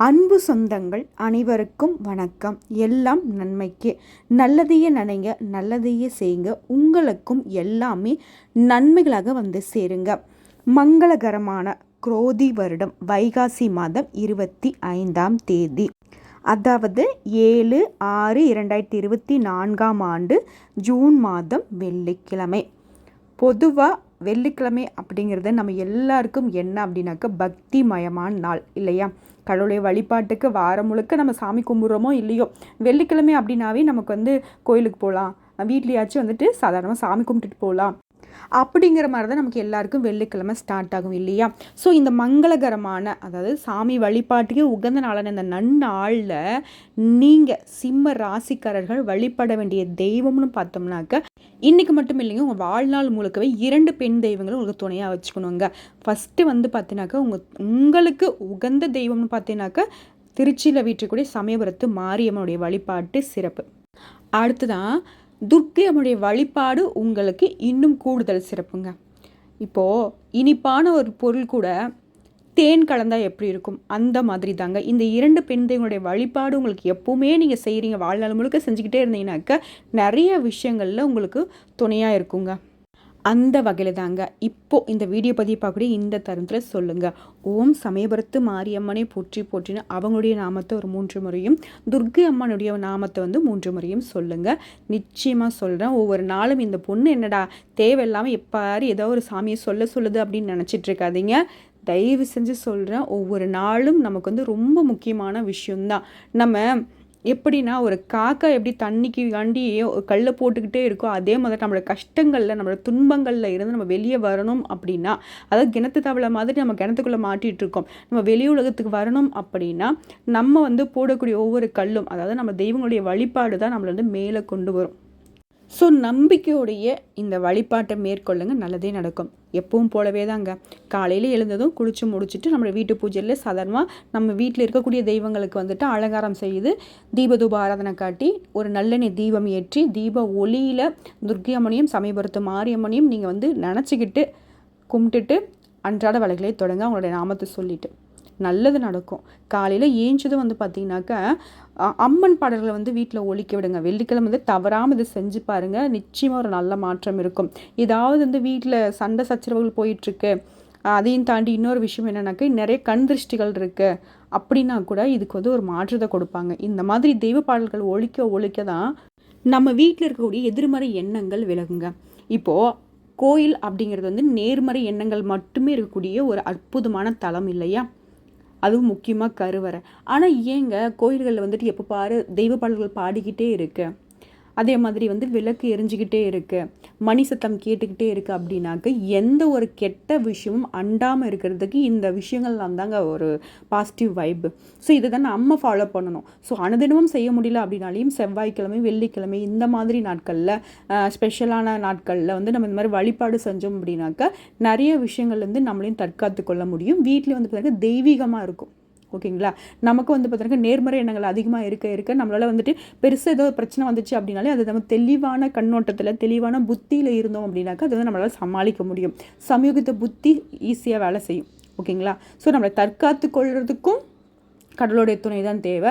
அன்பு சொந்தங்கள் அனைவருக்கும் வணக்கம். எல்லாம் நன்மைக்கு. நல்லதையே நினைங்க நல்லதையே செய்யுங்க. உங்களுக்கும் எல்லாமே நன்மைகளாக வந்து சேருங்க. மங்களகரமான குரோதி வருடம் வைகாசி மாதம் இருபத்தி ஐந்தாம் தேதி. அதாவது ஏழு ஆறு இரண்டாயிரத்தி இருபத்தி நான்காம் ஆண்டு ஜூன் மாதம் வெள்ளிக்கிழமை. பொதுவாக வெள்ளிக்கிழமை அப்படிங்கிறது நம்ம எல்லாருக்கும் என்ன அப்படின்னாக்க பக்திமயமான நாள் இல்லையா? கடவுளுடைய வழிபாட்டுக்கு வாரம் முழுக்க நம்ம சாமி கும்பிட்றோமோ இல்லையோ? வெள்ளிக்கிழமை அப்படின்னாவே நமக்கு வந்து கோயிலுக்கு போகலாம். வீட்லேயாச்சும் வந்துட்டு சாதாரணமாக சாமி கும்பிட்டுட்டு போகலாம். அப்படிங்கிற மாதிரி தான் நமக்கு எல்லாருக்கும் வெள்ளிக்கிழமை ஸ்டார்ட் ஆகும் இல்லையா? ஸோ இந்த மங்களகரமான அதாவது சாமி வழிபாட்டுக்கே உகந்த நாளான இந்த நன்னாளில் நீங்கள் சிம்ம ராசிக்காரர்கள் வழிபட வேண்டிய தெய்வம்னு பார்த்தோம்னாக்க இன்றைக்கி மட்டும் இல்லைங்க உங்கள் வாழ்நாள் முழுக்கவே இரண்டு பெண் தெய்வங்களும் உங்களுக்கு துணையாக வச்சுக்கணுங்க. ஃபஸ்ட்டு வந்து பார்த்தீங்கன்னாக்கா உங்கள் உங்களுக்கு உகந்த தெய்வம்னு பார்த்தீங்கன்னாக்கா திருச்சியில் வீட்டுக்கூடிய சமயபுரத்து மாரியம்மனுடைய வழிபாட்டு சிறப்பு. அடுத்துதான் துர்க்கை அம்மனுடைய வழிபாடு உங்களுக்கு இன்னும் கூடுதல் சிறப்புங்க. இப்போது இனிப்பான ஒரு பொருள் கூட தேன் கலந்தால் எப்படி இருக்கும்? அந்த மாதிரி தாங்க. இந்த இரண்டு பெண் தெய்வங்களுடைய வழிபாடு உங்களுக்கு எப்போவுமே நீங்கள் செய்கிறீங்க வாழ்நாள் முழுக்க செஞ்சுக்கிட்டே இருந்தீங்கன்னாக்க நிறைய விஷயங்களில் உங்களுக்கு துணையாக இருக்குங்க. அந்த வகையில் தாங்க. இப்போது இந்த வீடியோ பதிவு பார்க்கக்கூடிய இந்த தருணத்தில் சொல்லுங்கள் ஓம் சமயபுரத்து மாரியம்மனை போற்றி போற்றின்னு அவங்களுடைய நாமத்தை ஒரு மூன்று முறையும் துர்கை அம்மனுடைய நாமத்தை வந்து மூன்று முறையும் சொல்லுங்கள் நிச்சயமாக சொல்கிறேன் ஒவ்வொரு நாளும் இந்த பொண்ணு என்னடா தேவையில்லாமல் எப்பாரு ஏதோ ஒரு சாமியை சொல்ல சொல்லுது அப்படின்னு நினச்சிட்டு இருக்காதீங்க. தயவு செஞ்சு சொல்கிறேன் ஒவ்வொரு நாளும் நமக்கு வந்து ரொம்ப முக்கியமான விஷயம்தான். நம்ம எப்படின்னா ஒரு காக்கா எப்படி தண்ணிக்கு வண்டி கல்லை போட்டுக்கிட்டே இருக்கோ அதே மாதிரி நம்மளோட கஷ்டங்களில் நம்மளோட துன்பங்களில் இருந்து நம்ம வெளியே வரணும் அப்படின்னா அதாவது கிணத்து தவளை மாதிரி நம்ம கிணத்துக்குள்ளே மாட்டிகிட்டு இருக்கோம். நம்ம வெளி உலகத்துக்கு வரணும் அப்படின்னா நம்ம வந்து போடக்கூடிய ஒவ்வொரு கல்லும் அதாவது நம்ம தெய்வங்களுடைய வழிபாடு தான் நம்மளை வந்து மேலே கொண்டு வரும். ஸோ நம்பிக்கையுடைய இந்த வழிபாட்டை மேற்கொள்ளுங்க. நல்லதே நடக்கும். எப்பவும் போலவே தாங்க. காலையில் எழுந்ததும் குளித்து முடிச்சுட்டு நம்மளோட வீட்டு பூஜையில் சாதாரணமாக நம்ம வீட்டில் இருக்கக்கூடிய தெய்வங்களுக்கு வந்துட்டு அலங்காரம் செய்து தீபதூப ஆராதனை காட்டி ஒரு நல்லெண்ணெய் தீபம் ஏற்றி தீப ஒளியில் துர்க்கை அம்மனையும் சமயபுரத்து மாரியம்மனையும் நீங்கள் வந்து நினச்சிக்கிட்டு கும்பிட்டுட்டு அன்றாட வலைகளை தொடங்க அவங்களுடைய நாமத்தை சொல்லிவிட்டு நல்லது நடக்கும். காலையில் ஏஞ்சதும் வந்து பார்த்திங்கனாக்கா அம்மன் பாடல்களை வந்து வீட்டில் ஒழிக்க விடுங்க. வெள்ளிக்கிழமை வந்து தவறாமல் இதை செஞ்சு பாருங்கள் நிச்சயமாக ஒரு நல்ல மாற்றம் இருக்கும். ஏதாவது வந்து வீட்டில் சண்டை சச்சரவுகள் போயிட்டுருக்கு. அதையும் தாண்டி இன்னொரு விஷயம் என்னென்னாக்கா நிறைய கண் திருஷ்டிகள் இருக்குது அப்படின்னா கூட இதுக்கு வந்து ஒரு மாற்றத்தை கொடுப்பாங்க. இந்த மாதிரி தெய்வ பாடல்கள் ஒழிக்க ஒழிக்க தான் நம்ம வீட்டில் இருக்கக்கூடிய எதிர்மறை எண்ணங்கள் விலகுங்க. இப்போது கோயில் அப்படிங்கிறது வந்து நேர்மறை எண்ணங்கள் மட்டுமே இருக்கக்கூடிய ஒரு அற்புதமான தலம் இல்லையா? அதுவும் முக்கியமாக கருவறை. ஆனால் ஏங்க கோயில்களில் வந்துட்டு எப்போ பாரு தெய்வ பாடல்கள் பாடிக்கிட்டே இருக்குது அதே மாதிரி வந்து விளக்கு எரிஞ்சிக்கிட்டே இருக்குது மணி சத்தம் கேட்டுக்கிட்டே இருக்குது அப்படின்னாக்க எந்த ஒரு கெட்ட விஷயமும் அண்டாமல் இருக்கிறதுக்கு இந்த விஷயங்கள்லாம் தாங்க ஒரு பாசிட்டிவ் வைப்பு ஸோ இதை தான் நம்ம ஃபாலோ பண்ணணும். ஸோ அனுதினமும் செய்ய முடியல அப்படின்னாலையும் செவ்வாய்க்கிழமை வெள்ளிக்கிழமை இந்த மாதிரி நாட்களில் ஸ்பெஷலான நாட்களில் வந்து நம்ம இந்த மாதிரி வழிபாடு செஞ்சோம் அப்படின்னாக்க நிறைய விஷயங்கள்லேருந்து நம்மளையும் தற்காத்து கொள்ள முடியும். வீட்டில் வந்து பார்த்தீங்கன்னா தெய்வீகமாக இருக்கும். ஓகேங்களா? நமக்கு வந்து பார்த்தீங்கன்னா நேர்மறை எண்ணங்கள் அதிகமாக இருக்க இருக்க நம்மளால் வந்துட்டு பெருசாக ஏதோ பிரச்சனை வந்துச்சு அப்படின்னாலே அது நம்ம தெளிவான கண்ணோட்டத்தில் தெளிவான புத்தியில் இருந்தோம் அப்படின்னாக்கா அது வந்து நம்மளால் சமாளிக்க முடியும். சமூகத்தை புத்தி ஈஸியாக வேலை செய்யும். ஓகேங்களா? ஸோ நம்மளை தற்காத்து கொள்றதுக்கும் கடவுளுடைய துணை தான் தேவை.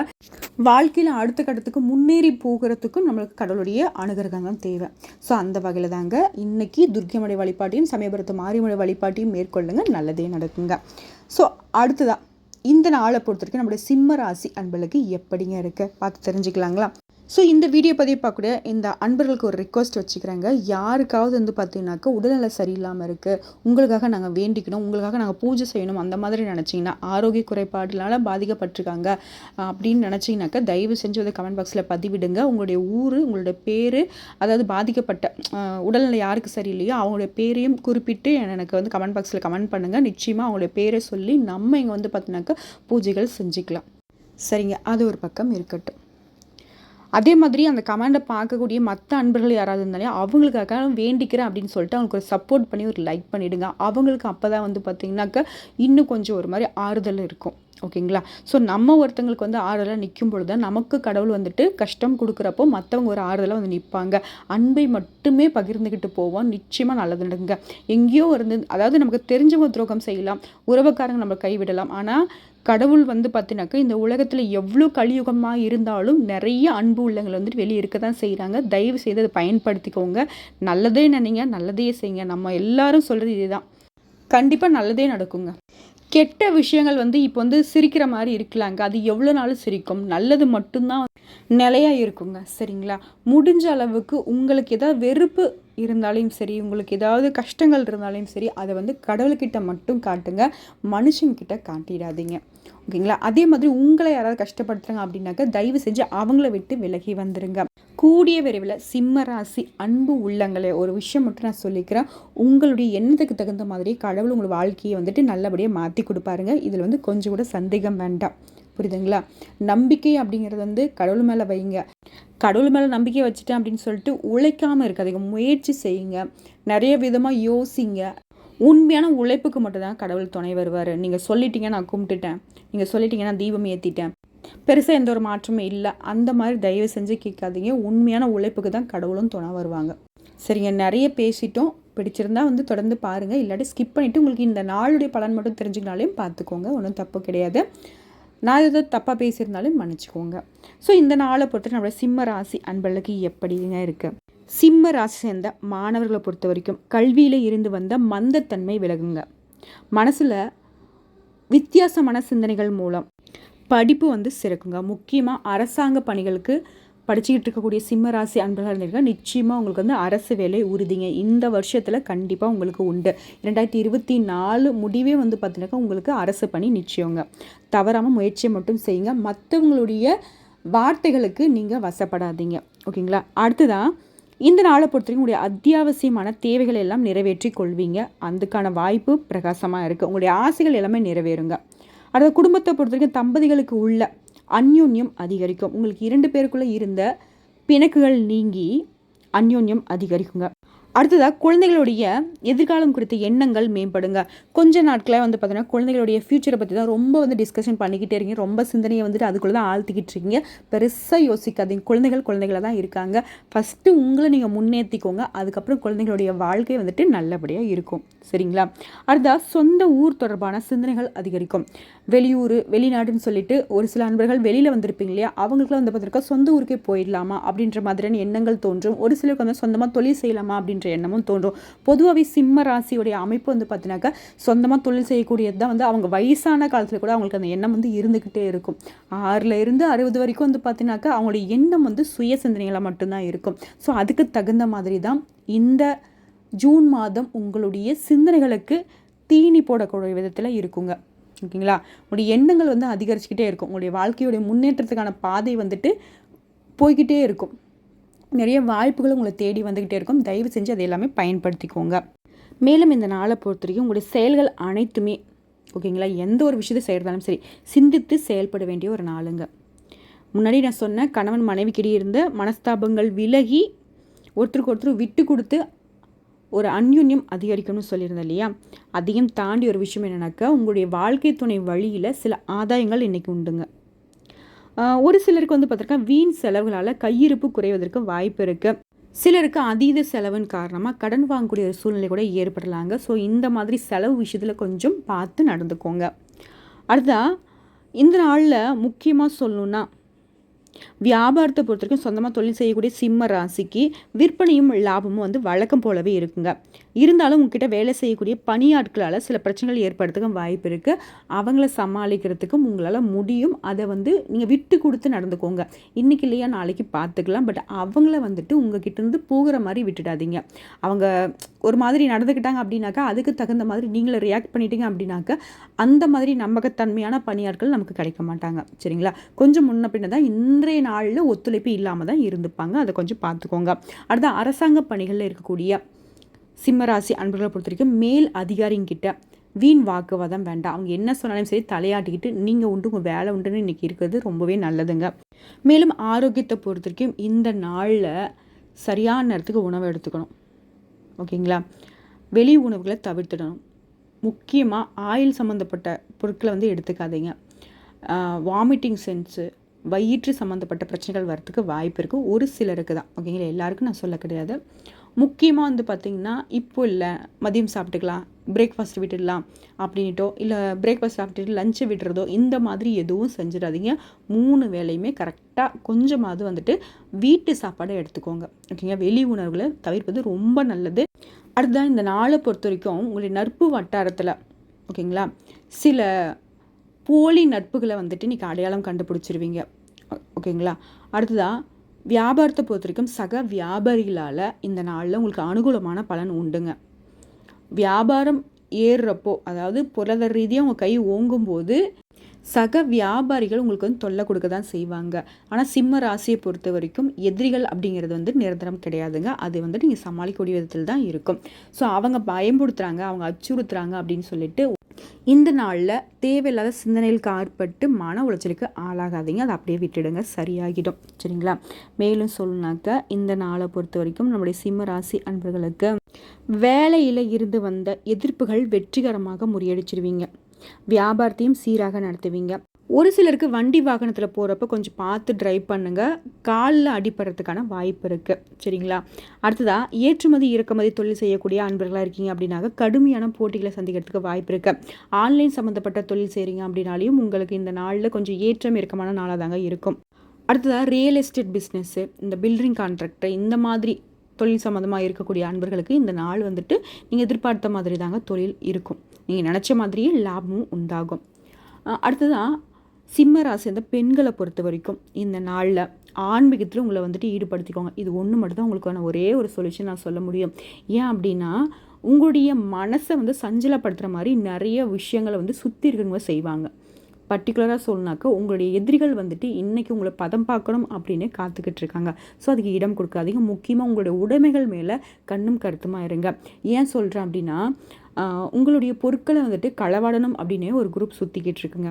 வாழ்க்கையில் அடுத்த கட்டத்துக்கு முன்னேறி போகிறதுக்கும் நம்மளுக்கு கடவுளுடைய அனுகிரகம் தான் தேவை. ஸோ அந்த வகையில் தாங்க இன்றைக்கி துர்க்கியமுடைய வழிபாட்டையும் சமயபுரத்து மாரிமலை வழிபாட்டையும் மேற்கொள்ளுங்க. நல்லதே நடக்குங்க. ஸோ அடுத்ததாக இந்த நாளை பொறுத்த வரைக்கும் நம்மளுடைய சிம்ம ராசி அன்பளுக்கு எப்படிங்க இருக்குது பார்த்து தெரிஞ்சுக்கலாங்களா? ஸோ இந்த வீடியோ பதிவு பார்க்கக்கூடிய இந்த அன்பர்களுக்கு ஒரு ரிக்வஸ்ட் வச்சுக்கிறாங்க. யாருக்காவது வந்து பார்த்தீங்கன்னாக்கா உடல்நிலை சரியில்லாமல் இருக்குது உங்களுக்காக நாங்கள் வேண்டிக்கணும். உங்களுக்காக நாங்கள் பூஜை செய்யணும். அந்த மாதிரி நினச்சிங்கன்னா ஆரோக்கிய குறைபாடுனால பாதிக்கப்பட்டிருக்காங்க. அப்படின்னு நினச்சிங்கனாக்கா தயவு செஞ்சு அதை கமெண்ட் பாக்ஸில் பதிவிடுங்க. உங்களுடைய ஊர் உங்களுடைய பேர் அதாவது பாதிக்கப்பட்ட உடல்நிலை யாருக்கு சரியில்லையோ அவங்களுடைய பேரையும் குறிப்பிட்டு எனக்கு வந்து கமெண்ட் பாக்ஸில் கமெண்ட் பண்ணுங்கள் நிச்சயமாக அவங்களுடைய பேரை சொல்லி நம்ம இங்கே வந்து பார்த்தீங்கன்னாக்கா பூஜைகள் செஞ்சுக்கலாம். சரிங்க. அது ஒரு பக்கம் இருக்கட்டும். அதே மாதிரி அந்த கமெண்டை பார்க்கக்கூடிய மற்ற அன்பர்கள் யாராவது இருந்தாலே அவங்களுக்காக வேண்டிக்கிறேன் அப்படின்னு சொல்லிட்டு அவங்களுக்கு ஒரு சப்போர்ட் பண்ணி ஒரு லைக் பண்ணிவிடுங்க அவங்களுக்கு அப்போ தான் வந்து பார்த்திங்கனாக்கா இன்னும் கொஞ்சம் ஒரு மாதிரி ஆறுதல் இருக்கும். ஓகேங்களா? ஸோ நம்ம ஒருத்தங்களுக்கு வந்து ஆறுதலாக நிற்கும் பொழுது நமக்கு கடவுள் வந்துட்டு கஷ்டம் கொடுக்குறப்போ மற்றவங்க ஒரு ஆறுதலாக வந்து நிற்பாங்க அன்பை மட்டுமே பகிர்ந்துக்கிட்டு போவோம். நிச்சயமாக நல்லது நடக்குங்க. எங்கேயோ இருந்து அதாவது நமக்கு தெரிஞ்சவங்க துரோகம் செய்யலாம். உறவுக்காரங்க நம்ம கைவிடலாம். ஆனால் கடவுள் வந்து பார்த்தினாக்கா இந்த உலகத்தில் எவ்வளோ கலியுகமாக இருந்தாலும் நிறைய அன்பு உள்ளங்கள் வந்துட்டு வெளியே இருக்க தான் செய்கிறாங்க தயவு செய்து அதை பயன்படுத்திக்கோங்க. நல்லதே நினைங்க நல்லதே செய்யுங்க. நம்ம எல்லாரும் சொல்கிறது இதுதான். கண்டிப்பாக நல்லதே நடக்குங்க. கெட்ட விஷயங்கள் வந்து இப்போ வந்து சிரிக்கிற மாதிரி இருக்கலாங்க. அது எவ்வளோ நாளும் சிரிக்கும்? நல்லது மட்டும்தான் நிலையாக இருக்குங்க. சரிங்களா? முடிஞ்ச அளவுக்கு உங்களுக்கு ஏதாவது வெறுப்பு இருந்தாலும் சரி உங்களுக்கு ஏதாவது கஷ்டங்கள் இருந்தாலும் சரி அதை வந்து கடவுள்கிட்ட மட்டும் காட்டுங்க. மனுஷங்கிட்ட காட்டிடாதீங்க. ஓகேங்களா? அதே மாதிரி உங்களை யாராவது கஷ்டப்படுத்துறாங்க அப்படின்னாக்க தயவு செஞ்சு அவங்கள விட்டு விலகி வந்துடுங்க கூடிய விரைவில் சிம்ம ராசி அன்பு உள்ளங்களே ஒரு விஷயம் மட்டும் நான் சொல்லிக்கிறேன். உங்களுடைய எண்ணத்துக்கு தகுந்த மாதிரி கடவுள் உங்கள் வாழ்க்கையை வந்துட்டு நல்லபடியாக மாற்றி கொடுப்பாருங்க. இதில் வந்து கொஞ்சம் கூட சந்தேகம் வேண்டாம். புரியுதுங்களா? நம்பிக்கை அப்படிங்கிறது வந்து கடவுள் மேலே வைங்க. கடவுள் மேலே நம்பிக்கை வச்சுட்டேன் அப்படின்னு சொல்லிட்டு உழைக்காமல் இருக்காதீங்க. முயற்சி செய்யுங்க. நிறைய விதமாக யோசிங்க. உண்மையான உழைப்புக்கு மட்டும்தான் கடவுள் துணை வருவார். நீங்கள் சொல்லிட்டீங்க நான் கும்பிட்டுட்டேன். நீங்கள் சொல்லிட்டீங்க நான் தீபம் ஏற்றிட்டேன் பெருசாக எந்த ஒரு மாற்றமும் இல்லை. அந்த மாதிரி தயவு செஞ்சு கேட்காதீங்க. உண்மையான உழைப்புக்கு தான் கடவுளும் துணை வருவாங்க. சரிங்க நிறைய பேசிட்டோம். பிடிச்சிருந்தா வந்து தொடர்ந்து பாருங்கள் இல்லாட்டி ஸ்கிப் பண்ணிவிட்டு உங்களுக்கு இந்த நாளுடைய பலன் மட்டும் தெரிஞ்சுக்கினாலையும் பார்த்துக்கோங்க. ஒன்றும் தப்பு கிடையாது. நான் ஏதோ தப்பாக பேசியிருந்தாலும் மன்னிச்சிக்கோங்க. ஸோ இந்த நாளை பொறுத்து நம்மளோட சிம்ம ராசி அன்பர்களுக்கு எப்படிங்க இருக்குது சிம்ம ராசி சேர்ந்த மாணவர்களை பொறுத்த வரைக்கும் கல்வியில் இருந்து வந்த மந்தத்தன்மை விலகுங்க. மனசில் வித்தியாசமான சிந்தனைகள் மூலம் படிப்பு வந்து சிறக்குங்க. முக்கியமாக அரசாங்க பணிகளுக்கு படிச்சுக்கிட்டு இருக்கக்கூடிய சிம்ம ராசி அன்பர்கள் இருந்திருக்க நிச்சயமாக உங்களுக்கு வந்து அரசு வேலை உறுதிங்க. இந்த வருஷத்தில் கண்டிப்பாக உங்களுக்கு உண்டு. ரெண்டாயிரத்தி இருபத்தி நாலு முடிவே வந்து பார்த்தீங்கன்னாக்கா உங்களுக்கு அரசு பணி நிச்சயங்க. தவறாமல் முயற்சியை மட்டும் செய்யுங்க. மற்றவங்களுடைய வார்த்தைகளுக்கு நீங்கள் வசப்படாதீங்க. ஓகேங்களா? அடுத்ததான் இந்த நாளை பொறுத்தவரைக்கும் உங்களுடைய அத்தியாவசியமான தேவைகளை எல்லாம் நிறைவேற்றி கொள்வீங்க. அதுக்கான வாய்ப்பு பிரகாசமாக இருக்குது உங்களுடைய ஆசைகள் எல்லாமே நிறைவேறுங்க. அடுத்த குடும்பத்தை பொறுத்த வரைக்கும் தம்பதிகளுக்கு உள்ள அந்யோன்யம் அதிகரிக்கும். உங்களுக்கு இரண்டு பேருக்குள்ளே இருந்த பிணக்குகள் நீங்கி அந்யோன்யம் அதிகரிக்குங்க. அடுத்ததாக குழந்தைகளுடைய எதிர்காலம் குறித்த எண்ணங்கள் மேம்படுங்க. கொஞ்ச நாட்களாக வந்து பார்த்தீங்கன்னா குழந்தைகளுடைய ஃப்யூச்சரை பற்றி தான் ரொம்ப வந்து டிஸ்கஷன் பண்ணிக்கிட்டே இருக்கீங்க. ரொம்ப சிந்தனையை வந்துட்டு அதுக்குள்ளே தான் ஆழ்த்திக்கிட்டு இருக்கீங்க. பெருசாக யோசிக்காதீங்க. குழந்தைகள் குழந்தைகளாக தான் இருக்காங்க. ஃபஸ்ட்டு உங்களை நீங்கள் முன்னேற்றிக்கோங்க அதுக்கப்புறம் குழந்தைகளுடைய வாழ்க்கை வந்துட்டு நல்லபடியாக இருக்கும். சரிங்களா? அடுத்தா சொந்த ஊர் தொடர்பான சிந்தனைகள் அதிகரிக்கும். வெளியூர் வெளிநாடுன்னு சொல்லிட்டு ஒரு சில நண்பர்கள் வெளியில் வந்திருப்பீங்க இல்லையா? அவங்களுக்குலாம் வந்து பார்த்துருக்கா சொந்த ஊருக்கே போயிடலாமா? அப்படின்ற மாதிரியான எண்ணங்கள் தோன்றும். ஒரு சிலருக்கு வந்து சொந்தமாக தொழில் செய்யலாமா? அப்படின்னு அப்படின்ற எண்ணமும் தோன்றும். பொதுவாகவே சிம்ம ராசியுடைய அமைப்பு வந்து பார்த்தீங்கன்னாக்கா சொந்தமாக தொழில் செய்யக்கூடியது தான் வந்து அவங்க வயசான காலத்தில் கூட அவங்களுக்கு அந்த எண்ணம் வந்து இருந்துக்கிட்டே இருக்கும். ஆறில் இருந்து அறுபது வரைக்கும் வந்து பார்த்தீங்கன்னாக்கா அவங்களுடைய எண்ணம் வந்து சுய சிந்தனைகளாக மட்டும்தான் இருக்கும். ஸோ அதுக்கு தகுந்த மாதிரி தான் இந்த ஜூன் மாதம் உங்களுடைய சிந்தனைகளுக்கு தீனி போடக்கூடிய விதத்தில் இருக்குங்க. ஓகேங்களா? உங்களுடைய எண்ணங்கள் வந்து அதிகரிச்சுக்கிட்டே இருக்கும். உங்களுடைய வாழ்க்கையுடைய முன்னேற்றத்துக்கான பாதை வந்துட்டு போய்கிட்டே இருக்கும். நிறைய வாய்ப்புகள் உங்களை தேடி வந்துக்கிட்டே இருக்கும். தயவு செஞ்சு அதை எல்லாமே பயன்படுத்திக்கோங்க. மேலும் இந்த நாளை பொறுத்த வரைக்கும் உங்களுடைய செயல்கள் அனைத்துமே ஓகேங்களா எந்த ஒரு விஷயத்தை செய்கிறதாலும் சரி சிந்தித்து செயல்பட வேண்டிய ஒரு நாளுங்க. முன்னாடி நான் சொன்ன கணவன் மனைவிக்கிடையே இருந்த மனஸ்தாபங்கள் விலகி ஒருத்தருக்கு ஒருத்தர் விட்டு கொடுத்து ஒரு அந்யுன்யம் அதிகரிக்கணும்னு சொல்லியிருந்தேன் இல்லையா? அதையும் தாண்டி ஒரு விஷயம் என்னென்னாக்கா உங்களுடைய வாழ்க்கை துணை வழியில் சில ஆதாயங்கள் இன்றைக்கி உண்டுங்க. ஒரு சிலருக்கு வந்து பார்த்துருக்கா வீண் செலவுகளால் கையிருப்பு குறைவதற்கு வாய்ப்பு இருக்குது சிலருக்கு அதீத செலவின் காரணமாக கடன் வாங்கக்கூடிய ஒரு சூழ்நிலை கூட ஏற்படலாங்க. ஸோ இந்த மாதிரி செலவு விஷயத்தில் கொஞ்சம் பார்த்து நடந்துக்கோங்க. அடுத்தா இந்த நாளில் முக்கியமாக சொல்லணுன்னா வியாபாரத்தை பொறுத்த வரைக்கும் சொந்தமாக தொழில் செய்யக்கூடிய சிம்ம ராசிக்கு விற்பனையும் லாபமும் வந்து வழக்கம் போலவே இருக்குங்க. இருந்தாலும் உங்ககிட்ட வேலை செய்யக்கூடிய பணியாட்களால் சில பிரச்சனைகள் ஏற்படுறதுக்கும் வாய்ப்பு இருக்குது அவங்கள சமாளிக்கிறதுக்கும் உங்களால் முடியும். அதை வந்து நீங்கள் விட்டு கொடுத்து நடந்துக்கோங்க. இன்றைக்கி இல்லையா நாளைக்கு பார்த்துக்கலாம் பட் அவங்கள வந்துட்டு உங்ககிட்டருந்து போகிற மாதிரி விட்டுடாதீங்க. அவங்க ஒரு மாதிரி நடந்துக்கிட்டாங்க அப்படின்னாக்கா அதுக்கு தகுந்த மாதிரி நீங்களே ரியாக்ட் பண்ணிட்டீங்க அப்படின்னாக்கா அந்த மாதிரி நம்பகத்தன்மையான பணியாட்கள் நமக்கு கிடைக்க மாட்டாங்க. சரிங்களா? கொஞ்சம் முன்ன பின்ன தான் இன்றைய நாளில் ஒத்துழைப்பு இல்லாமல் தான் இருந்துப்பாங்க. அதை கொஞ்சம் பார்த்துக்கோங்க அடுத்த அரசாங்க பணிகளில் இருக்கக்கூடிய சிம்மராசி அன்பர்களை பொறுத்த வரைக்கும் மேல் அதிகாரிங்கிட்ட வீண் வாக்குவாதம் வேண்டாம். அவங்க என்ன சொன்னாலும் சரி தலையாட்டிக்கிட்டு நீங்கள் உண்டு உங்கள் வேலை உண்டுன்னு இன்றைக்கி இருக்கிறது ரொம்பவே நல்லதுங்க. மேலும் ஆரோக்கியத்தை பொறுத்த வரைக்கும் இந்த நாளில் சரியான நேரத்துக்கு உணவு எடுத்துக்கணும். ஓகேங்களா? வெளி உணவுகளை தவிர்த்துடணும். முக்கியமாக ஆயில் சம்மந்தப்பட்ட பொருட்களை வந்து எடுத்துக்காதீங்க. வாமிட்டிங் சென்ஸு வயிற்று சம்மந்தப்பட்ட பிரச்சனைகள் வரத்துக்கு வாய்ப்பு இருக்குது ஒரு சிலருக்கு தான். ஓகேங்களா? எல்லாருக்கும் நான் சொல்ல கிடையாது. முக்கியமாக வந்து பார்த்திங்கன்னா இப்போ இல்லை மதியம் சாப்பிட்டுக்கலாம் பிரேக்ஃபாஸ்ட் விட்டுடலாம் அப்படின்ட்டோ இல்லை பிரேக்ஃபாஸ்ட் சாப்பிட்டுட்டு லஞ்சை விடுறதோ இந்த மாதிரி எதுவும் செஞ்சிடாதீங்க. மூணு வேலையுமே கரெக்டாக கொஞ்சமாவது வந்துட்டு வீட்டு சாப்பாடை எடுத்துக்கோங்க. ஓகேங்க வெளி உணவுகளை தவிர்ப்பது ரொம்ப நல்லது. அடுத்ததான் இந்த நாளை பொறுத்த வரைக்கும் உங்களுடைய நட்பு வட்டாரத்தில் ஓகேங்களா? சில போலி நட்புகளை வந்துட்டு இன்றைக்கி அடையாளம் கண்டுபிடிச்சிருவீங்க. ஓகேங்களா? அடுத்ததாக வியாபாரத்தை பொறுத்த வரைக்கும் சக வியாபாரிகளால் இந்த நாளில் உங்களுக்கு அனுகூலமான பலன் உண்டுங்க. வியாபாரம் ஏறுறப்போ அதாவது பொருளாதார ரீதியாக உங்கள் கை ஓங்கும்போது சக வியாபாரிகள் உங்களுக்கு வந்து தொல்லை கொடுக்க தான் செய்வாங்க. ஆனால் சிம்ம ராசியை பொறுத்த வரைக்கும் எதிரிகள் அப்படிங்கிறது வந்து நிரந்தரம் கிடையாதுங்க. அது வந்து நீங்கள் சமாளிக்கக்கூடிய விதத்தில் தான் இருக்கும். ஸோ அவங்க பயன்படுத்துகிறாங்க அவங்க அச்சுறுத்துறாங்க அப்படின்னு சொல்லிட்டு இந்த நாளில் தேவையில்லாத சிந்தனைகளுக்கு ஆட்பட்டு மன உளைச்சலுக்கு ஆளாகாதீங்க. அதை அப்படியே விட்டுடுங்க. சரியாகிடும். சரிங்களா? மேலும் சொல்லணுனாக்கா இந்த நாளை பொறுத்த வரைக்கும் நம்முடைய சிம்ம ராசி அன்பர்களுக்கு வேலையில் இருந்து வந்த எதிர்ப்புகள் வெற்றிகரமாக முறியடிச்சிருவீங்க. வியாபாரத்தையும் சீராக நடத்துவீங்க. ஒரு சிலருக்கு வண்டி வாகனத்தில் போகிறப்ப கொஞ்சம் பார்த்து ட்ரைவ் பண்ணுங்கள் காலில் அடிப்படுறதுக்கான வாய்ப்பு இருக்குது சரிங்களா? அடுத்ததாக ஏற்றுமதி இறக்குமதி தொழில் செய்யக்கூடிய அன்பர்களாக இருக்கீங்க அப்படின்னாக்க கடுமையான போட்டிகளை சந்திக்கிறதுக்கு வாய்ப்பு இருக்குது ஆன்லைன் சம்மந்தப்பட்ட தொழில் செய்கிறீங்க அப்படின்னாலையும் உங்களுக்கு இந்த நாளில் கொஞ்சம் ஏற்றம் இறக்கமான நாளாக தாங்க இருக்கும். அடுத்ததாக ரியல் எஸ்டேட் பிஸ்னஸ்ஸு இந்த பில்டிங் கான்ட்ராக்டர் இந்த மாதிரி தொழில் சம்மந்தமாக இருக்கக்கூடிய அன்பர்களுக்கு இந்த நாள் வந்துட்டு நீங்கள் எதிர்பார்த்த மாதிரி தாங்க தொழில் இருக்கும். நீங்கள் நினச்ச மாதிரியே லாபமும் உண்டாகும். அடுத்ததாக சிம்ம ராசி அந்த பெண்களை பொறுத்த வரைக்கும் இந்த நாளில் ஆன்மீகத்தில் உங்களை வந்துட்டு ஈடுபடுத்திக்கோங்க. இது ஒன்று மட்டும் தான் உங்களுக்கான ஒரே ஒரு சொல்யூஷன் நான் சொல்ல முடியும். ஏன் அப்படின்னா உங்களுடைய மனசை வந்து சஞ்சலப்படுத்துகிற மாதிரி நிறைய விஷயங்களை வந்து சுற்றி இருக்கிறவங்க செய்வாங்க. பர்டிகுலராக சொல்லணாக்கா உங்களுடைய எதிரிகள் வந்துட்டு இன்றைக்கி உங்களை பதம் பார்க்கணும் அப்படின்னு காத்துக்கிட்டு இருக்காங்க. ஸோ அதுக்கு இடம் கொடுக்காதீங்க. முக்கியமாக உங்களுடைய உடைமைகள் மேலே கண்ணும் கருத்துமாக இருங்க. ஏன் சொல்கிறேன் அப்படின்னா உங்களுடைய பொருட்களை வந்துட்டு களவாடணும் அப்படின்னே ஒரு குரூப் சுற்றிக்கிட்டு இருக்குங்க.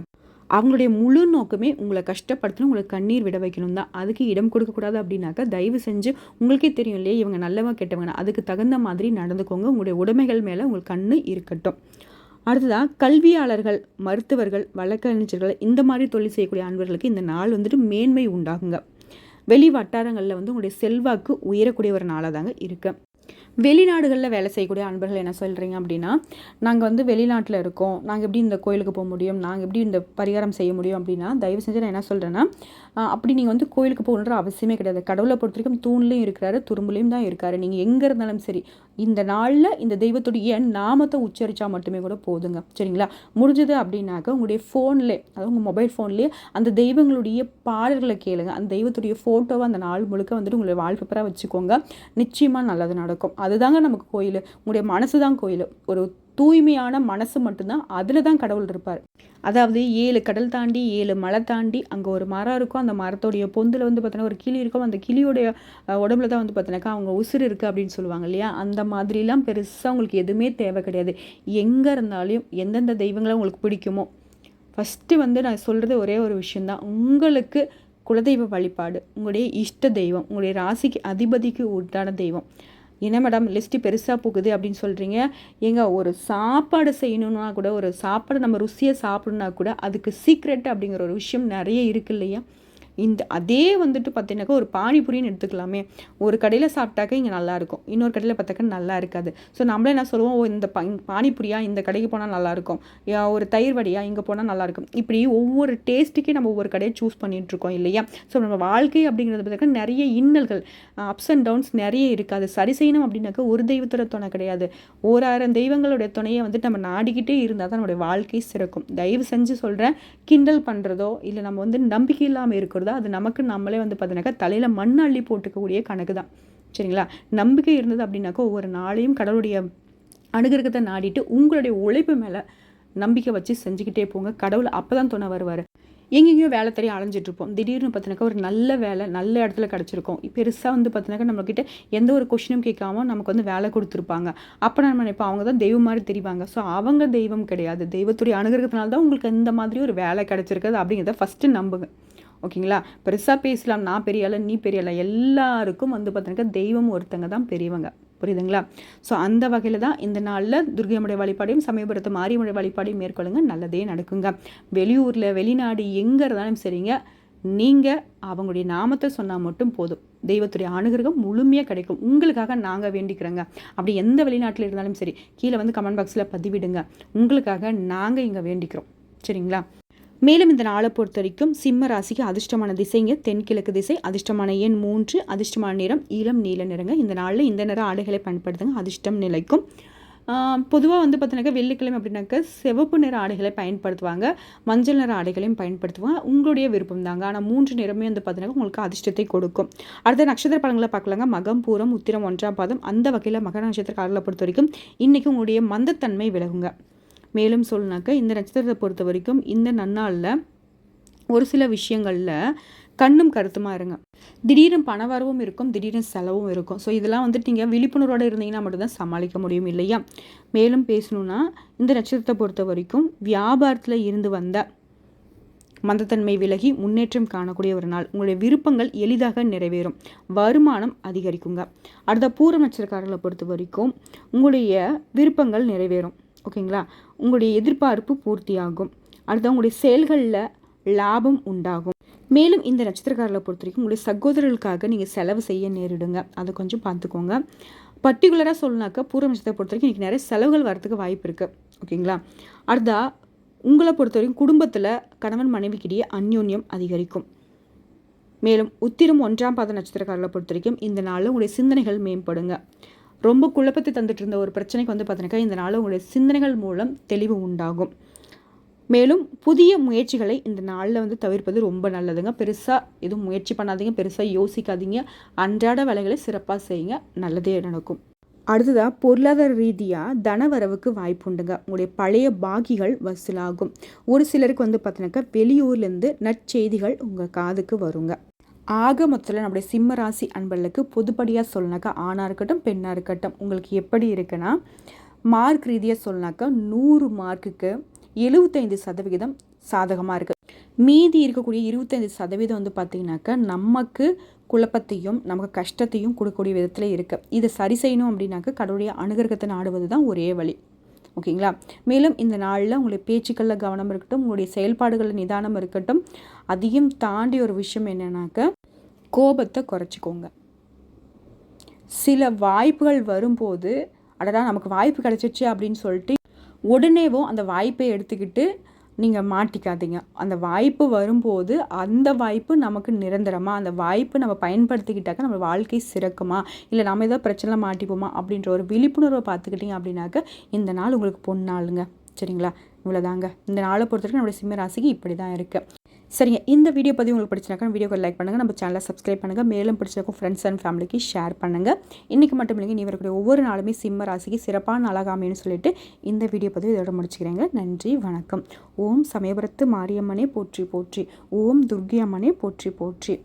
அவங்களுடைய முழு நோக்கமே உங்களை கஷ்டப்படுத்தணும் உங்களுக்கு கண்ணீர் விட வைக்கணும் தான். அதுக்கு இடம் கொடுக்கக்கூடாது அப்படின்னாக்கா தயவு செஞ்சு உங்களுக்கே தெரியும் இல்லையா இவங்க நல்லவங்க கெட்டவங்க அதுக்கு தகுந்த மாதிரி நடந்துக்கோங்க. உங்களுடைய உடைமைகள் மேலே உங்களுக்கு கண்ணு இருக்கட்டும். அடுத்ததாக கல்வியாளர்கள் மருத்துவர்கள் வழக்கறிஞர்கள் இந்த மாதிரி தொழில் செய்யக்கூடிய அன்பர்களுக்கு இந்த நாள் வந்துட்டு மேன்மை உண்டாகுங்க. வெளி வட்டாரங்களில் வந்து உங்களுடைய செல்வாக்கு உயரக்கூடிய ஒரு நாளாக தாங்க இருக்குது வெளிநாடுகளில் வேலை செய்யக்கூடிய அன்பர்கள் என்ன சொல்கிறீங்க அப்படின்னா நாங்கள் வந்து வெளிநாட்டில் இருக்கோம் நாங்கள் எப்படி இந்த கோயிலுக்கு போக முடியும் நாங்கள் எப்படி இந்த பரிகாரம் செய்ய முடியும் அப்படின்னா தயவு செஞ்சு நான் என்ன சொல்கிறேன்னா அப்படி நீங்கள் வந்து கோயிலுக்கு போகணுன்ற அவசியமே கிடையாது. கடவுளை பொறுத்த வரைக்கும் தூண்லேயும் இருக்கிறாரு துரும்புலையும் தான் இருக்காரு. நீங்கள் எங்கே இருந்தாலும் சரி இந்த நாளில் இந்த தெய்வத்துடைய நாமத்தை உச்சரித்தா மட்டுமே கூட போதுங்க. சரிங்களா? முடிஞ்சது அப்படின்னாக்க உங்களுடைய ஃபோன்லே அதாவது உங்கள் மொபைல் ஃபோன்லேயே அந்த தெய்வங்களுடைய பாடல்களை கேளுங்க. அந்த தெய்வத்துடைய ஃபோட்டோவை அந்த நாள் முழுக்க வந்துட்டு உங்களுடைய வால்பேப்பராக வச்சுக்கோங்க. நிச்சயமாக நல்லது நடக்கும். அதுதாங்க நமக்கு கோயில். உங்களுடைய மனசு தான் கோயில். ஒரு தூய்மையான மனசு மட்டும்தான் அதில் தான் கடவுள் இருப்பார். அதாவது ஏழு கடல் தாண்டி ஏழு மலை தாண்டி அங்கே ஒரு மரம் இருக்கும் அந்த மரத்தோடைய பொந்தில் வந்து பார்த்தோன்னா ஒரு கிளி இருக்கும் அந்த கிளியோடைய உடம்புல தான் வந்து பார்த்தோன்னாக்கா அவங்க உசுறு இருக்குது அப்படின்னு சொல்லுவாங்க இல்லையா? அந்த மாதிரிலாம் பெருசாக உங்களுக்கு எதுவுமே தேவை கிடையாது. எங்கே இருந்தாலும் எந்தெந்த தெய்வங்களை உங்களுக்கு பிடிக்குமோ ஃபஸ்ட்டு வந்து நான் சொல்கிறது ஒரே ஒரு விஷயந்தான் உங்களுக்கு குலதெய்வ வழிபாடு உங்களுடைய இஷ்ட தெய்வம் உங்களுடைய ராசிக்கு அதிபதிக்கு உண்டான தெய்வம். என்ன மேடம் லிஸ்ட்டு பெருசாக போகுது அப்படின்னு சொல்கிறீங்க ஏங்க ஒரு சாப்பாடு செய்யணுன்னா கூட ஒரு சாப்பாடு நம்ம ருசியாக சாப்பிடணுன்னா கூட அதுக்கு சீக்ரெட் அப்படிங்கிற ஒரு விஷயம் நிறைய இருக்கு இல்லையா? இந்த அதே வந்துட்டு பார்த்தீங்கன்னாக்கா ஒரு பானிபுரின்னு எடுத்துக்கலாமே. ஒரு கடையில் சாப்பிட்டாக்க இங்கே நல்லாயிருக்கும். இன்னொரு கடையில் பார்த்தாக்க நல்லா இருக்காது ஸோ நம்மளே என்ன சொல்லுவோம் ஓ இந்த பானிபுரியா? இந்த கடைக்கு போனால் நல்லாயிருக்கும். ஒரு தயிர் வடியா? இங்கே போனால் நல்லாயிருக்கும். இப்படி ஒவ்வொரு டேஸ்ட்டுக்கே நம்ம ஒவ்வொரு கடையை சூஸ் பண்ணிகிட்ருக்கோம் இல்லையா? ஸோ நம்ம வாழ்க்கை அப்படிங்கிறது பார்த்தாக்கா நிறைய இன்னல்கள் அப்ஸ் அண்ட் டவுன்ஸ் நிறைய இருக்காது. சரி செய்யணும் அப்படின்னாக்கா ஒரு தெய்வத்தோட துணை கிடையாது. ஓராயிரம் தெய்வங்களுடைய துணையை வந்துட்டு நம்ம நாடிக்கிட்டே இருந்தால் தான் நம்மளுடைய வாழ்க்கை சிறக்கும். தயவு செஞ்சு சொல்கிறேன் கிண்டல் பண்ணுறதோ இல்லை நம்ம வந்து நம்பிக்கை இல்லாமல் இருக்கிறதோ தான் அது நமக்கு நம்மளே வந்து பார்த்தீங்கன்னாக்கா தலையில் மண் அள்ளி போட்டுக்கக்கூடிய கணக்கு தான் சரிங்களா? நம்பிக்கை இருந்தது அப்படின்னாக்கா ஒவ்வொரு நாளையும் கடவுளுடைய அனுகிரகத்தை நாடிட்டு உங்களுடைய உழைப்பு மேலே நம்பிக்கை வச்சு செஞ்சுக்கிட்டே போங்க. கடவுள் அப்போ தான் துணை வருவார். எங்கெங்கேயோ வேலை தெரிய அலைஞ்சிட்ருப்போம் திடீர்னு பார்த்தினாக்கா ஒரு நல்ல வேலை நல்ல இடத்துல கிடச்சிருக்கும். பெருசாக வந்து பார்த்தினாக்கா நம்மக்கிட்ட எந்த ஒரு கொஷினும் கேட்காம நமக்கு வந்து வேலை கொடுத்துருப்பாங்க. அப்போ நம்ம நினைப்போம் அவங்க தான் தெய்வம் மாதிரி தெரிவாங்க. ஸோ அவங்க தெய்வம் கிடையாது. தெய்வத்துடைய அனுகிரகத்தினால தான் உங்களுக்கு இந்த மாதிரி ஒரு வேலை கிடச்சிருக்குது அப்படிங்கிறத ஃபஸ்ட்டு நம்புங்க. ஓகேங்களா? பெருசாக பேசலாம். நான் பெரிய ஆள் நீ பெரிய ஆள்? எல்லாருக்கும் வந்து பார்த்தீங்கன்னா தெய்வம் ஒருத்தங்க தான் பெரியவங்க. புரியுதுங்களா? ஸோ அந்த வகையில் தான் இந்த நாளில் துர்கையமுடைய வழிபாடையும் சமயபுரத்து மாரியமுடைய வழிபாடையும் மேற்கொள்ளுங்க. நல்லதே நடக்குங்க. வெளியூரில் வெளிநாடு எங்கே இருந்தாலும் சரிங்க. நீங்கள் அவங்களுடைய நாமத்தை சொன்னால் மட்டும் போதும். தெய்வத்துடைய அனுகிரகம் முழுமையாக கிடைக்கும். உங்களுக்காக நாங்கள் வேண்டிக்கிறோங்க. அப்படி எந்த வெளிநாட்டில் இருந்தாலும் சரி கீழே வந்து கமெண்ட் பாக்ஸில் பதிவிடுங்க. உங்களுக்காக நாங்கள் இங்கே வேண்டிக்கிறோம். சரிங்களா? மேலும் இந்த நாளை பொறுத்த வரைக்கும் சிம்ம ராசிக்கு அதிர்ஷ்டமான திசைங்க தென்கிழக்கு திசை அதிர்ஷ்டமான எண் மூன்று அதிர்ஷ்டமான நிறம் ஈழம் நீல நிறங்க. இந்த நாளில் இந்த நிற ஆடைகளை பயன்படுத்துங்க அதிர்ஷ்டம் நிலைக்கும். பொதுவாக வந்து பார்த்தீங்கன்னாக்கா வெள்ளிக்கிழமை அப்படின்னாக்கா சிவப்பு நிற ஆடைகளை பயன்படுத்துவாங்க மஞ்சள் நிற ஆடைகளையும் பயன்படுத்துவாங்க. உங்களுடைய விருப்பம் தாங்க. ஆனால் மூன்று நிறமே வந்து பார்த்தீங்கன்னா உங்களுக்கு அதிர்ஷ்டத்தை கொடுக்கும். அடுத்த நட்சத்திர பழங்களை பார்க்கலாங்க. மகம் பூரம் உத்திரம் ஒன்றாம் பாதம். அந்த வகையில் மகர நட்சத்திரக்காரர்களை பொறுத்த வரைக்கும் இன்றைக்கி உங்களுடைய மந்தத்தன்மை விலகுங்க. மேலும் சொல்லணாக்க இந்த நட்சத்திரத்தை பொறுத்த வரைக்கும் இந்த நன்னாளில் ஒரு சில விஷயங்களில் கண்ணும் கருத்துமாக இருங்க. திடீர்னு பண வரவும் இருக்கும் திடீர்னு செலவும் இருக்கும். ஸோ இதெல்லாம் வந்துட்டு நீங்கள் விழிப்புணர்வோடு இருந்தீங்கன்னா மட்டும்தான் சமாளிக்க முடியும் இல்லையா? மேலும் பேசணுன்னா இந்த நட்சத்திரத்தை பொறுத்த வரைக்கும் வியாபாரத்தில் இருந்து வந்த மந்தத்தன்மை விலகி முன்னேற்றம் காணக்கூடிய ஒரு நாள். உங்களுடைய விருப்பங்கள் எளிதாக நிறைவேறும். வருமானம் அதிகரிக்குங்க. அடுத்த பூர்வ நட்சத்திரக்காரர்களை பொறுத்த வரைக்கும் உங்களுடைய விருப்பங்கள் நிறைவேறும். ஓகேங்களா? உங்களுடைய எதிர்பார்ப்பு பூர்த்தியாகும். அடுத்த உங்களுடைய செயல்களில் லாபம் உண்டாகும். மேலும் இந்த நட்சத்திரக்காரர்களை பொறுத்த வரைக்கும் உங்களுடைய சகோதரர்களுக்காக நீங்கள் செலவு செய்ய நேரிடுங்க. அதை கொஞ்சம் பார்த்துக்கோங்க. பர்டிகுலராக சொல்லணாக்கா பூர்வ நட்சத்திரத்தை பொறுத்த வரைக்கும் இன்றைக்கி நிறைய செலவுகள் வரத்துக்கு வாய்ப்பு இருக்குது ஓகேங்களா? அடுத்தா உங்களை பொறுத்த வரைக்கும் குடும்பத்தில் கணவன் மனைவிக்கிடையே அந்யோன்யம் அதிகரிக்கும். மேலும் உத்திரம் ஒன்றாம் பாத நட்சத்திரக்காரர்களை பொறுத்த வரைக்கும் இந்த நாளில் உங்களுடைய சிந்தனைகள் மேம்படுங்க. ரொம்ப குழப்பத்தை தந்துட்டு இருந்த ஒரு பிரச்சனைக்கு வந்து பார்த்தீங்கன்னாக்கா இந்த நாள் உங்களுடைய சிந்தனைகள் மூலம் தெளிவு உண்டாகும். மேலும் புதிய முயற்சிகளை இந்த நாளில் வந்து தவிர்ப்பது ரொம்ப நல்லதுங்க. பெருசாக எதுவும் முயற்சி பண்ணாதீங்க. பெருசாக யோசிக்காதீங்க. அன்றாட வேலைகளை சிறப்பாக செய்யுங்க. நல்லதே நடக்கும். அடுத்ததாக பொருளாதார ரீதியாக தனவரவுக்கு வாய்ப்பு உண்டுங்க. உங்களுடைய பழைய பாகிகள் வசூலாகும். ஒரு சிலருக்கு வந்து பார்த்தீங்கன்னாக்கா வெளியூர்லேருந்து நற்செய்திகள் உங்கள் காதுக்கு வருங்க. ஆக மொத்தத்தில் நம்முடைய சிம்ம ராசி அன்பர்களுக்கு பொதுப்படியாக சொல்லினாக்கா ஆணாக இருக்கட்டும் பெண்ணாக இருக்கட்டும் உங்களுக்கு எப்படி இருக்குன்னா மார்க் ரீதியாக சொல்லினாக்கா நூறு மார்க்குக்கு எழுபத்தைந்து சதவிகிதம் சாதகமாக இருக்குது மீதி இருக்கக்கூடிய இருபத்தைந்து சதவீதம் வந்து பார்த்திங்கனாக்கா நமக்கு குழப்பத்தையும் நமக்கு கஷ்டத்தையும் கொடுக்கக்கூடிய விதத்தில் இருக்குது இதை சரி செய்யணும் அப்படின்னாக்கா கடவுளுடைய அனுகிரகத்தை நாடுவது தான் ஒரே வழி. ஓகேங்களா? மேலும் இந்த நாளில் உங்களுடைய பேச்சுக்களில் கவனம் இருக்கட்டும் உங்களுடைய செயல்பாடுகளில் நிதானம் இருக்கட்டும் அதையும் தாண்டி ஒரு விஷயம் என்னன்னாக்க கோபத்தை குறைச்சிக்கோங்க. சில வாய்ப்புகள் வரும்போது அடடா நமக்கு வாய்ப்பு கிடச்சிச்சு அப்படின்னு சொல்லிட்டு உடனேவும் அந்த வாய்ப்பை எடுத்துக்கிட்டு நீங்கள் மாட்டிக்காதீங்க. அந்த வாய்ப்பு வரும்போது அந்த வாய்ப்பு நமக்கு நிரந்தரமாக அந்த வாய்ப்பு நம்ம பயன்படுத்திக்கிட்டாக்க நம்ம வாழ்க்கை சிறக்குமா? இல்லை நம்ம ஏதோ பிரச்சனை மாட்டிப்போமா? அப்படின்ற ஒரு விழிப்புணர்வை பார்த்துக்கிட்டிங்க அப்படின்னாக்க இந்த நாள் உங்களுக்கு பொண்ணாளுங்க சரிங்களா? இவ்வளோதாங்க இந்த நாளை பொறுத்தவரைக்கும் நம்மளுடைய சிம்ம ராசிக்கு இப்படி தான் இருக்குது சரிங்க இந்த வீடியோ பற்றி உங்களுக்கு பிடிச்சினாக்கா வீடியோக்கு லைக் பண்ணுங்கள் நம்ம சேனலை சப்ஸ்கிரைப் பண்ணுங்கள் மேலும் பிடிச்சிருக்கும் ஃப்ரெண்ட்ஸ் அண்ட் ஃபேமிலிக்கு ஷேர் பண்ணுங்கள் இன்றைக்கி மட்டும் இல்லைங்க நீ வரக்கூடிய ஒவ்வொரு நாளுமே சிம்ம ராசிக்கு சிறப்பான அழகாமைன்னு சொல்லிட்டு இந்த வீடியோ பதிவு இதோட முடிச்சுக்கிறேங்க. நன்றி வணக்கம். ஓம் சமயபுரத்து மாரியம்மனே போற்றி போற்றி. ஓம் துர்கி அம்மனே போற்றி போற்றி.